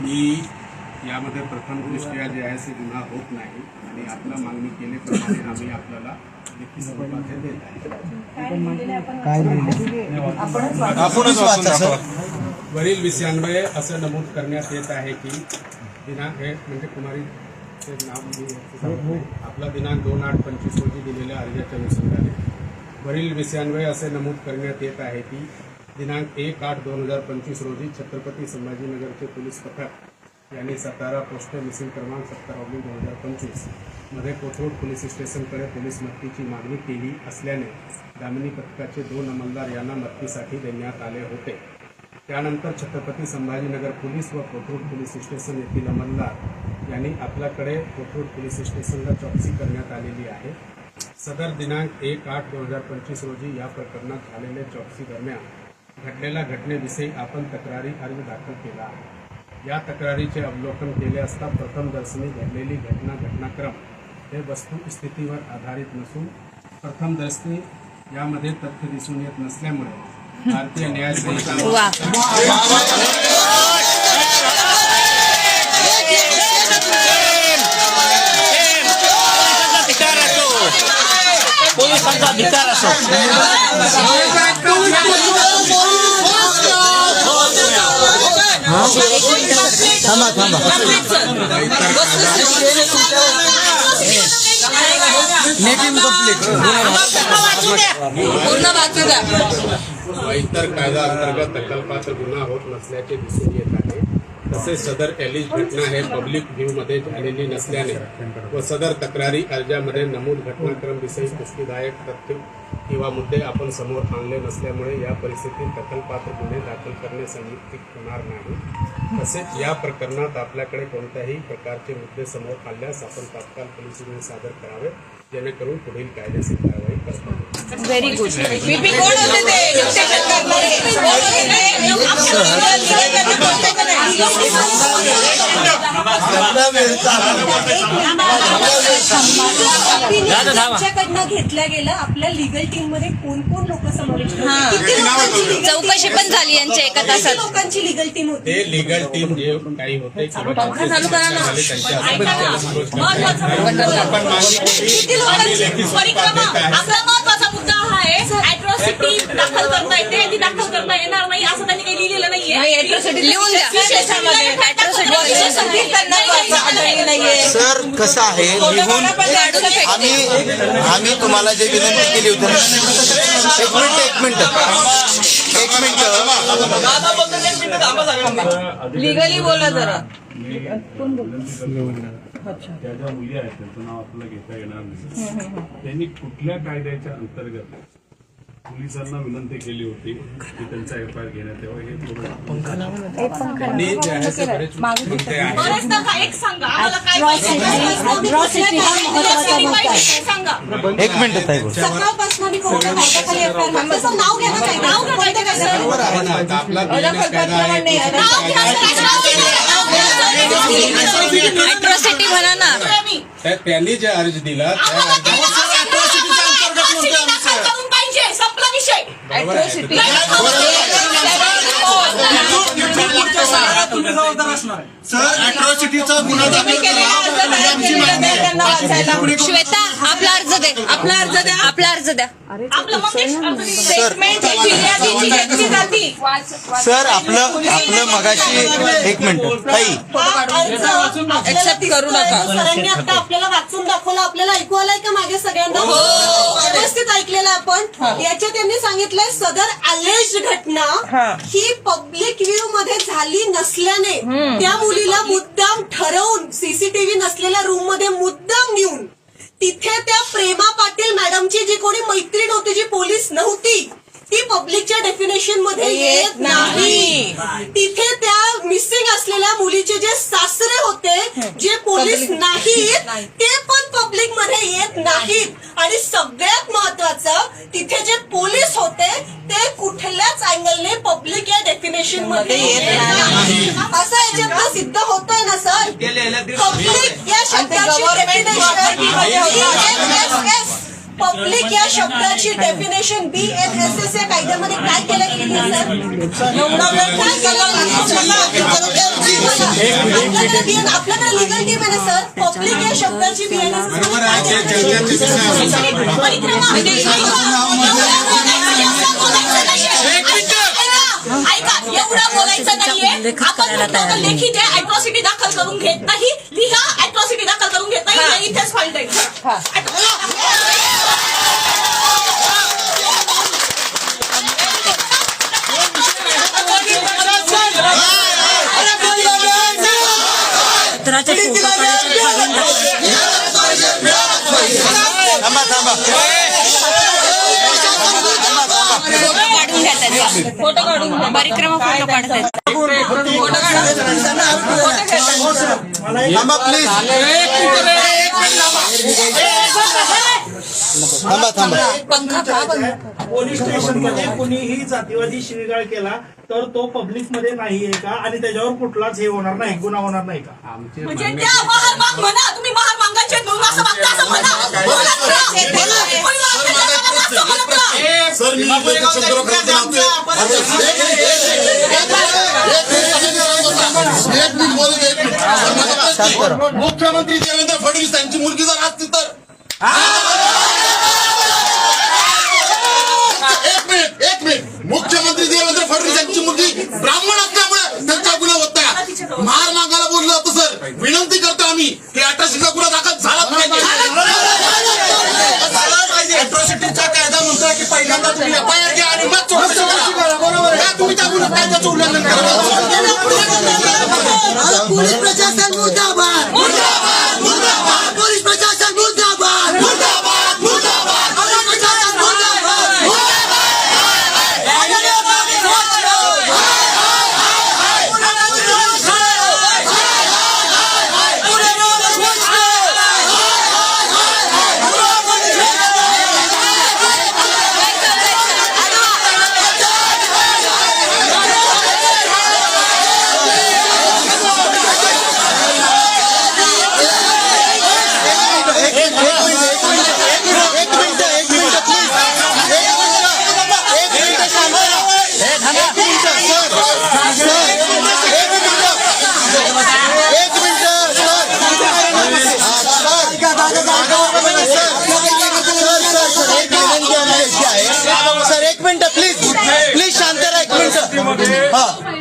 की यामध्ये प्रथम दृष्ट्या जे आहे ते गुन्हा होत नाही आणि आपला मागणी केल्याप्रमाणे आम्ही आपल्याला हे वरील विषयांन्वये असं नमूद करण्यात येत आहे की दिनांक हे म्हणजे कुमारी चे नाव मी सांगत नाही. आपला दिनांक दोन आठ पंचवीस रोजी दिलेल्या अर्जाच्या अनुषंगाने. वरील विषयांन्वये असे नमूद करण्यात येत आहे की दिनांक एक आठ दोन हजार पंचवीस रोजी छत्रपती संभाजीनगरचे पोलीस पथक यांनी सातारा पोस्ट मिसिंग क्रमांक सत्तर ऑगस्ट दोन हजार पंचवीसमध्ये कोथरूड पोलीस स्टेशनकडे पोलीस मदतीची मागणी केली असल्याने दामिनी पथकाचे दोन अंमलदार यांना मदतीसाठी देण्यात आले होते. त्यानंतर छत्रपती संभाजीनगर पोलीस व कोथरूड पोलीस स्टेशन येथील अंमलदार यांनी आपल्याकडे कोथरूड पोलीस स्टेशनला चौकशी करण्यात आलेली आहे. सदर दिनांक एक आठ दोन हजार पंचवीस रोजी या प्रकरणात झालेल्या चौकशी दरम्यान घडलेल्या घटनेविषयी आपण तक्रारी अर्ज दाखल केला आहे. या तक्रारीचे अवलोकन केले असता प्रथमदर्शनी घडलेली घटना घटनाक्रम हे वस्तुस्थितीवर आधारित नसून प्रथमदर्शनी यामध्ये तथ्य दिसून येत नसल्यामुळे भारतीय न्याय संहिता असो पोलिसांचा धिकार असो थांबा थांबा नेटिंग कंप्लीट पूर्ण वाचू द्या इतर कायदा अंतर्गत दखलपात्र गुन्हा होत नसल्याचे दिसून येत आहे. तसेच सदर एलिज घटना हे पब्लिक व्ह्यू मध्ये झालेली नसल्याने व सदर तक्रारी अर्जामध्ये नमूद घटनाक्रम विषयी पुष्टीदायक तथ्य किंवा मुद्दे आपण समोर आणले नसल्यामुळे या परिस्थितीत दखलपात्र गुन्हे दाखल करणे संयुक्तिक होणार नाही. तसेच या प्रकरणात आपल्याकडे कोणत्याही प्रकारचे मुद्दे समोर आल्यास आपण तात्काळ पोलीस गुन्हे सादर करावे जेणेकरून पुढील कायदेशीर कारवाई करता येईल. व्हेरी गुड त्यांच्याकडनं घेतल्या गेलं. आपल्या लिगल टीममध्ये कोण कोण लोक समाविष्ट चौकशी पण झाली यांच्या एका तासात. लोकांची लिगल टीम होती? ते लिगल टीम जे काही होते चालू करा ना. किती लोकांची परिक्रमा देत आहे आपला महत्त्वाचा मुद्दा हा आहे अॅट्रॉसिटी दाखल करता येते ती दाखल करता येणार नाही असं त्यांनी काही लिहिलेलं नाही, नाहीये atrocity लिहून सर कसं आहे? लिहून आम्ही आम्ही तुम्हाला जे विनंती केली होती एक मिनिट एक मिनिट. एक मिनिट. लिगली बोला जरा. त्या ज्या मुली आहेत त्यांचं नाव आपल्याला घेता येणार नाही. त्यांनी कुठल्या कायद्याच्या अंतर्गत पोलिसांना विनंती केली होती की त्यांचा एफ आय आर घेण्यात यावा. हे थोडं एक मिनिट त्यांनी जे अर्ज दिला त्या बरोबर आहे. सर अॅट्रॉसिटीचा गुन्हा दाखल करा. ही आमची मागणी आहे. श्वेता आपला अर्ज दे. आपला अर्ज द्या आपला अर्ज द्या. आपलं मंगेश स्टेटमेंट फिर्यादीची घेतली जाती सर आपलं आपलं मगाशी एक मिनिट. ताई. Accept करू नका. सरांनी आता आपल्याला वाचून दाखवलं. आपल्याला ऐकू आलंय का मागे सगळ्यांना? व्यवस्थित ऐकलेलं आपण. याच्यात त्यांनी सांगितलंय सदर अलेज घटना ही. पब्लिक व्ह्यू मध्ये झाली नसल्याने त्या मुलीला मुद्दाम ठरवून सीसीटीव्ही नसलेल्या रूममध्ये मुद्दाम नेऊन तिथे त्या प्रेमा पाटील मॅडमची जी कोणी मैत्रीण होती जी पोलीस नव्हती पब्लिकच्या डेफिनेशनमध्ये येत नाही. तिथे त्या मिसिंग असलेल्या मुलीचे जे सासरे होते जे पोलीस नाहीत ते पण पब्लिकमध्ये येत नाहीत. आणि सगळ्यात महत्वाचं तिथे जे पोलीस होते ते कुठल्याच अँगलने पब्लिक या डेफिनेशनमध्ये येत नाही. असं याच्यात सिद्ध होतंय ना सर? पब्लिक या शब्दाची डेफिनेशन पब्लिक या शब्दाची definition B N S S या कायद्यामध्ये काय केलं गेली सर एवढा वेळ काय केलं आपल्याकडे लिगल टीम आहे ना सर पब्लिक या शब्दाची बरोबर आहे ते चर्चेचे विषय आहे. परिक्रमा म्हणजे ऐका एवढं बोलायचं नाहीये आपण म्हटलं तर लेखी अॅट्रॉसिटी दाखल करून घेत नाही लिहा अॅट्रॉसिटी दाखल करून घेत नाही हे इथेच फाईल थांबा त्याचा फोटो काढून परिक्रमा फोटो काढतात थांबा प्लीज थांबा थांबा पोलीस स्टेशनमध्ये कुणीही जातीवादी शिवीगाळ केला तर तो पब्लिकमध्ये नाहीये का आणि त्याच्यावर कुठलाच हे होणार नाही गुन्हा होणार नाही का म्हणजे त्या महार माग म्हणा तुम्ही महार दोन असं मागता असं म्हणा सर मी इथे शब्द एक प्रश्न आहे. मुख्यमंत्री देवेंद्र फडणवीस यांची मुलगी जर असती तर? एक मिनिट एक मिनिट. मुख्यमंत्री देवेंद्र फडणवीस यांची मुलगी ब्राह्मण असल्यामुळे त्यांचा गुन्हा होत नाही. महार मागायला बोललो होतो सर. विनंती करतो आम्ही की अठराशेचा गुन्हा दाखल झालाच पाहिजे. अट्रॉसिटीचा कायदा म्हणतोय की पहिल्यांदा तुम्ही एफआयआर घ्या आणि मग चौकशी करा. बरोबर. तुम्ही त्या गुन्हा कायद्याचं उल्लंघन करा. पोलीस प्रशासन मुर्दाबाद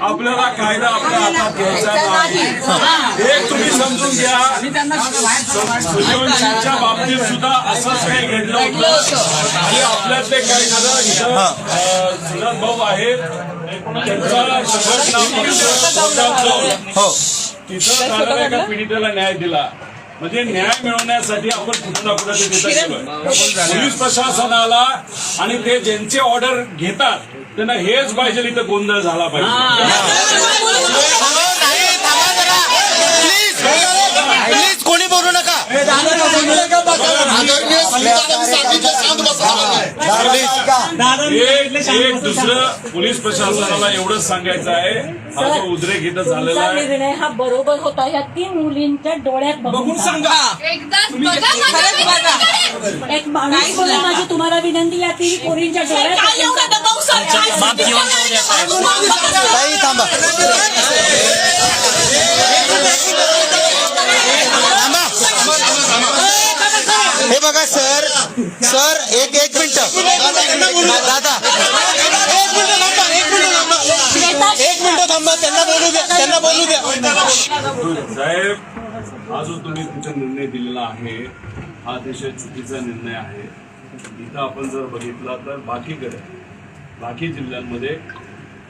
आपल्याला कायदा आपल्या हातात घ्यायचा नाही. एक तुम्ही समजून घ्या. सूर्यवंशीच्या बाबतीत सुद्धा असंच काही घडलं होतं. आणि आपल्यातले काही जण सुरत भाऊ आहेत. त्यांचा संघटना हो. तिथं एका पीडितेला न्याय दिला. म्हणजे न्याय मिळवण्यासाठी आपण कुठं ना कुठं गेलोय. पोलीस प्रशासनाला आणि ते ज्यांचे ऑर्डर घेतात त्यांना हेच पाहिजे इथं गोंधळ झाला पाहिजे. प्लीज प्लीज कोणी बोलू नका. एक एक दुसरं पोलीस प्रशासनाला एवढंच सांगायचं आहे हा जो उद्रेक इथं झालेला तुमचा आहे निर्णय हा बरोबर होता या तीन मुलींच्या डोळ्यात बघून सांगा बघा बघा एक माणूस म्हणून माझी तुम्हाला विनंती या तीन पोरींच्या डोळ्यात काय एवढा बघून दबाव सर काय बाप जीवन जाऊ द्या, साहेब. ताई थांबा थांबा हे बघा सर. सर एक एक मिनिट. दादा. एक मिनिट थांबा एक मिनिट थांबा. एक मिनिट थांबा त्यांना बोलू द्या त्यांना बोलू द्या साहेब हा जो तुम्ही तिचा निर्णय दिलेला आहे. हा अतिशय चुकीचा निर्णय आहे. इथं आपण जर बघितला तर बाकीकडे बाकी जिल्ह्यांमध्ये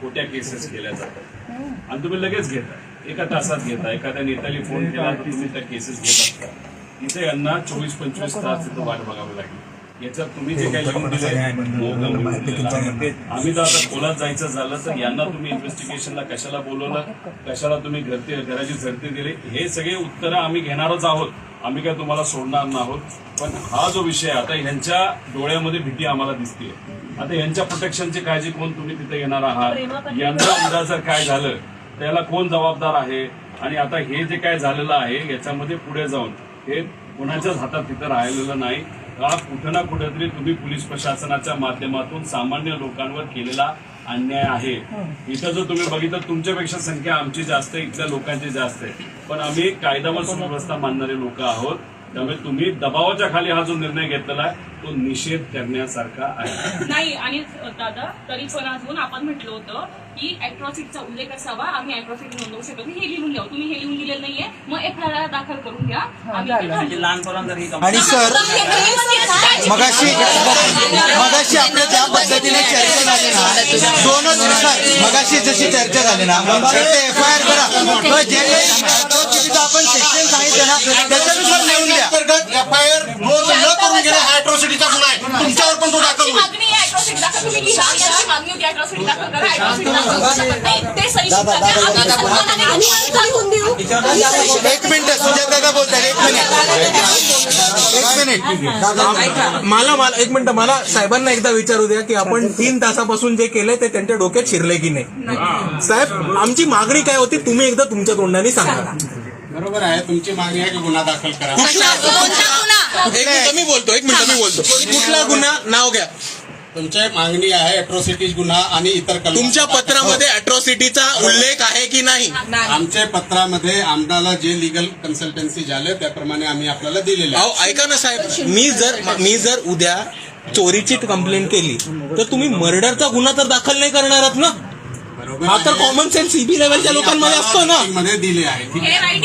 खोट्या केसेस केल्या जातात. आणि तुम्ही लगेच घेता एका तासात घेता एखाद्या नेत्याने फोन केला तर तुम्ही त्या केसेस घेत असता. इथे यांना चोवीस पंचवीस तास तिथं वाट बघावी लागली. याच्यात तुम्ही जे काही लिहून दिले. आम्ही तर आता खोलात जायचं झालं तर यांना तुम्ही इन्व्हेस्टिगेशनला कशाला बोलवलं? कशाला तुम्ही घरते घराची झडती दिली? हे सगळे उत्तरं आम्ही घेणारच आहोत. आम्ही काय तुम्हाला सोडणार नाहोत. पण हा जो विषय आहे, आता ह्यांच्या डोळ्यामध्ये भीती आम्हाला दिसते आता यांच्या प्रोटेक्शनची काळजी कोण तुम्ही तिथे घेणार आहात? यंदा उद्या जर काय झालं त्याला कोण जबाबदार आहे? आणि आता हे जे काय झालेलं आहे याच्यामध्ये पुढे जाऊन हे कुणाच्याच हातात तिथं राहिलेलं नाही. हा कुठं ना कुठेतरी तुम्ही पोलीस प्रशासनाच्या माध्यमातून सामान्य लोकांवर केलेला अन्याय आहे. इथं जर तुम्ही बघितलं तुमच्यापेक्षा संख्या आमची जास्त आहे इथल्या लोकांची जास्त आहे. पण आम्ही कायदा व सुव्यवस्था मानणारे लोक आहोत. त्यामुळे तुम्ही दबावाच्या खाली हा जो निर्णय घेतलेला आहे तो निषेध करण्यासारखा आहे. नाही आणि दादा तरी पण अजून आपण म्हटलं होतं की अॅट्रॉसिटीचा उल्लेख असावा आम्ही अॅट्रॉसिटी नोंदवू शकत नाही. हे लिहून द्या तुम्ही हे लिहून दिलेलं नाहीये. मग एफ आय आर दाखल करून घ्या. आम्ही ते घालू. आणि सर मगाशी मगाशी आपल्या ज्या पद्धतीने चर्चा झाली ना दोनच सर मगाशी जशी चर्चा झाली ना एफ आय आर करा. जे काही आपण सेक्शन सांगितलं ना त्याच्यानुसार लिहून द्या अंतर्गत एफ आय आर नोंद न करून घेणं हा अॅट्रॉसिटीचा गुन्हा आहे तुमच्यावर पण तो दाखल आमची होईल मागणी आहे अॅट्रॉसिटी दाखल तुम्ही लिहा यांची मागणी होती अॅट्रॉसिटी दाखल करा अॅट्रॉसिटी दाखल करू शकत नाही ते सही शिक्का द्या आम्ही सन्मानाने आणि घेऊ. आम्ही लिहून देऊ एक मिनिट सुजाता बोलतात एक मिनिट एक मिनिट मला मला एक मिनिट मला साहेबांना एकदा विचारू द्या की आपण तीन तासापासून जे केलंय ते त्यांच्या डोक्यात शिरले की नाही. साहेब आमची मागणी काय होती? तुम्ही एकदा तुमच्या तोंडाने सांगा. बरोबर आहे तुमची मागणी आहे की गुन्हा दाखल करा. एक मिनिट मी बोलतो एक मिनिट मी बोलतो. कुठला गुन्हा? नाव घ्या. तुमची मागणी आहे अॅट्रॉसिटीज गुन्हा आणि इतर कलम तुमच्या पत्रामध्ये अॅट्रॉसिटीचा उल्लेख आहे की नाही? आमच्या पत्रामध्ये आमदाला जे लिगल कन्सल्टन्सी झाले त्याप्रमाणे आम्ही आपल्याला दिलेले आहे. अहो ऐका ना साहेब. मी जर मी जर उद्या चोरीची कंप्लेंट केली तर तुम्ही मर्डरचा गुन्हा तर दाखल नाही करणार आहात ना? बरोबर हा तर. कॉमन सेन्स सीबी लेवलच्या लोकांमध्ये असतो ना? मध्ये दिले आहे ठीक आहे?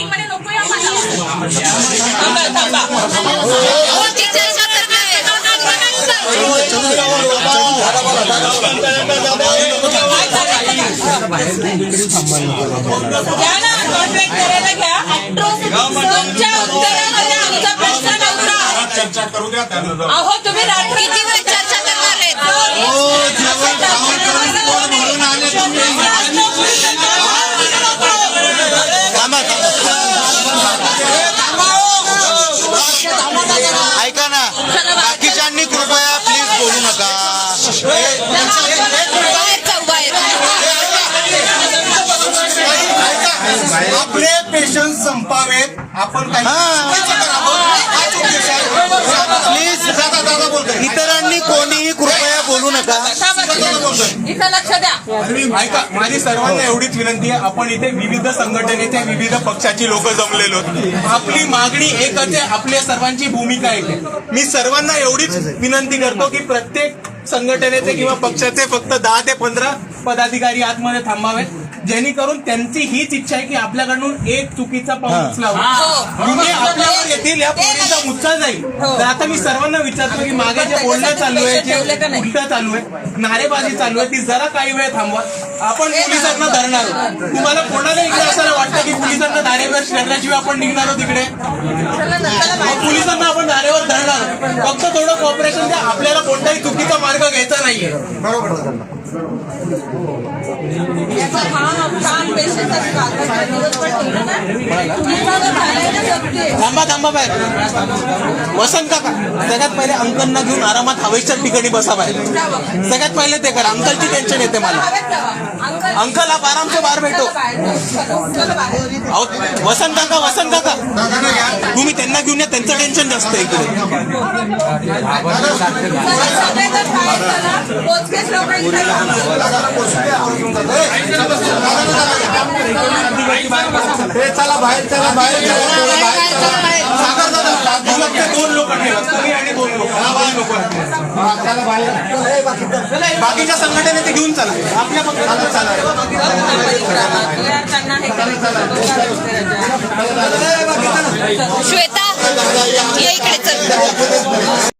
चर्चा करू द्या त्यानंतर अहो तुम्ही रात्री चर्चा करणार आहेत आपले पेशन्स संपावेत. आपण प्लीज इतरांनी कोणीही कृपया बोलू नका. इथं लक्ष द्या. ऐका माझी सर्वांना एवढीच विनंती आहे आपण इथे विविध संघटनेचे विविध पक्षाची लोक जमलेलो. आपली मागणी एकच आहे आपल्या सर्वांची भूमिका एक आहे. मी सर्वांना एवढीच विनंती करतो की प्रत्येक संघटनेचे किंवा पक्षाचे फक्त दहा ते पंधरा पदाधिकारी आतमध्ये थांबावेत. जेणेकरून त्यांची हीच इच्छा आहे की आपल्याकडून एक चुकीचा पाऊल उचलावा म्हणजे आपल्यावर येथील या पोलीचा मुच्चा जाईल. तर आता मी सर्वांना विचारतो की मागे जे बोलणं चालू आहे जे उलट चालू आहे नारेबाजी चालू आहे ती जरा काही वेळ थांबवा. आपण पोलिसांना धरणार. तुम्हाला कोणाला इकडे असं वाटतं की पोलिसांना धारेवर धरल्याशिवाय आपण निघणार आहोत इकडे? मग पोलिसांना आपण धारेवर धरणार. फक्त थोडं कॉपरेशन द्या. आपल्याला कोणताही चुकीचा मार्ग घ्यायचा नाहीये. त्याचा घाण घाण पेशंट दिवसभर ठेवलं ना? थांबा थांबा बाहेर. वसंत काका सगळ्यात पहिले अंकलना घेऊन आरामात हवेच्या ठिकाणी बसा बाहेर. सगळ्यात पहिले ते करा. अंकलची टेन्शन येते मला. अंकल आप आराम से बाहेर भेटो वसंत काका वसंत काका. तुम्ही त्यांना घेऊन या त्यांचं टेन्शन जास्त आहे चला बाहेर चला बाहेर सागर दादा दोन लोक ठेवा. तुम्ही आणि दोन लोक. दोन लोक बाकीच्या संघटने ते घेऊन चला. आपल्या पक्षाला चला श्वेता ये इकडे चल.